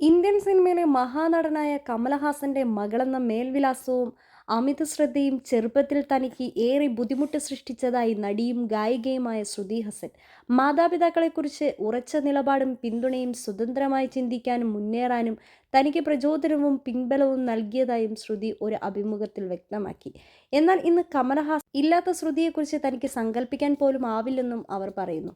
Indian സിനിമയിലെ മഹാനടനായ കമലഹാസന്റെ മകളെന്ന മേൽവിലാസവും അമിത ശ്രദ്ധയും ചെറുപ്പത്തിൽ തനിക്ക് ഏറെ ബുദ്ധിമുട്ട് സൃഷ്ടിച്ചതായി നടിയും ഗായികയുമായ ശ്രുതി ഹസൻ. മാതാപിതാക്കളെക്കുറിച്ച് ഉറച്ച നിലപാടും പിന്തുണയും സ്വതന്ത്രമായി ചിന്തിക്കാനും മുന്നേറാനും തനിക്ക് പ്രചോദനവും പിൻബലവും നൽകിയതായും ശ്രുതി ഒരു അഭിമുഖത്തിൽ വ്യക്തമാക്കി. എന്നാൽ ഇന്ന് കമലഹാസ് ഇല്ലാത്ത ശ്രുതിയെക്കുറിച്ച് തനിക്ക് സങ്കല്പിക്കാൻ പോലും ആവില്ലെന്നും അവർ പറയുന്നു.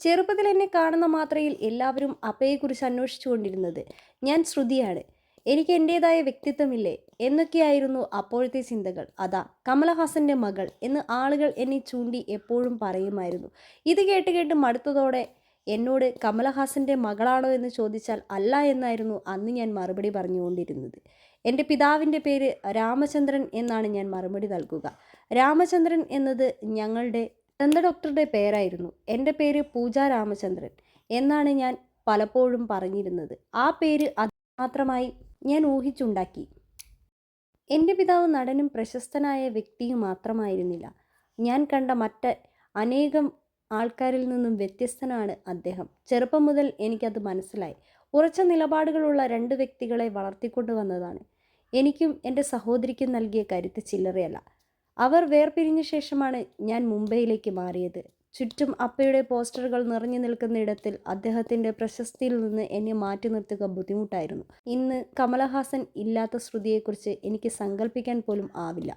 ചെറുപ്പത്തിൽ എന്നെ കാണുന്ന മാത്രയിൽ എല്ലാവരും അപ്പയെക്കുറിച്ച് അന്വേഷിച്ചുകൊണ്ടിരുന്നത് ഞാൻ ശ്രുതിയാണ്. എനിക്ക് എന്റേതായ വ്യക്തിത്വമില്ലേ? എന്നൊക്കെയായിരുന്നു അപ്പോഴത്തെ ചിന്തകൾ. അതാ കമലഹാസന്റെ മകൾ എന്ന് ആളുകൾ എന്നെ ചൂണ്ടി എപ്പോഴും പറയുമായിരുന്നു. ഇത് കേട്ട് കേട്ട് മടുത്തതോടെ എന്നോട് കമലഹാസന്റെ മകളാണോ എന്ന് ചോദിച്ചാൽ അല്ല എന്നായിരുന്നു അന്ന് ഞാൻ മറുപടി പറഞ്ഞുകൊണ്ടിരുന്നത്. എന്റെ പിതാവിന്റെ പേര് രാമചന്ദ്രൻ എന്നാണ് ഞാൻ മറുപടി നൽകുക. രാമചന്ദ്രൻ എന്നത് ഞങ്ങളുടെ ദന്ത ഡോക്ടറുടെ പേരായിരുന്നു. എന്റെ പേര് പൂജ രാമചന്ദ്രൻ എന്നാണ് ഞാൻ പലപ്പോഴും പറഞ്ഞിരുന്നത്. ആ പേര് അത് മാത്രമായി ഞാൻ ഊഹിച്ചുണ്ടാക്കി. എന്റെ പിതാവ് നടനും പ്രശസ്തനായ വ്യക്തിയും മാത്രമായിരുന്നില്ല. ഞാൻ കണ്ട മറ്റ് അനേകം ആൾക്കാരിൽ നിന്നും വ്യത്യസ്തനാണ് അദ്ദേഹം. ചെറുപ്പം മുതൽ എനിക്കത് മനസ്സിലായി. ഉറച്ച നിലപാടുകളുള്ള രണ്ട് വ്യക്തികളെ വളർത്തിക്കൊണ്ടു വന്നതാണ് എനിക്കും എന്റെ സഹോദരിക്കും നൽകിയ കരുത്ത് ചില്ലറയല്ല. അവർ വേർപിരിഞ്ഞ ശേഷമാണ് ഞാൻ മുംബൈയിലേക്ക് മാറിയത്. ചുറ്റും അപ്പയുടെ പോസ്റ്ററുകൾ നിറഞ്ഞു നിൽക്കുന്ന ഇടത്തിൽ അദ്ദേഹത്തിന്റെ പ്രശസ്തിയിൽ നിന്ന് എന്നെ മാറ്റി നിർത്തുക ബുദ്ധിമുട്ടായിരുന്നു. ഇന്ന് കമലഹാസൻ ഇല്ലാത്ത ശ്രുതിയെക്കുറിച്ച് എനിക്ക് സങ്കല്പിക്കാൻ പോലും ആവില്ല.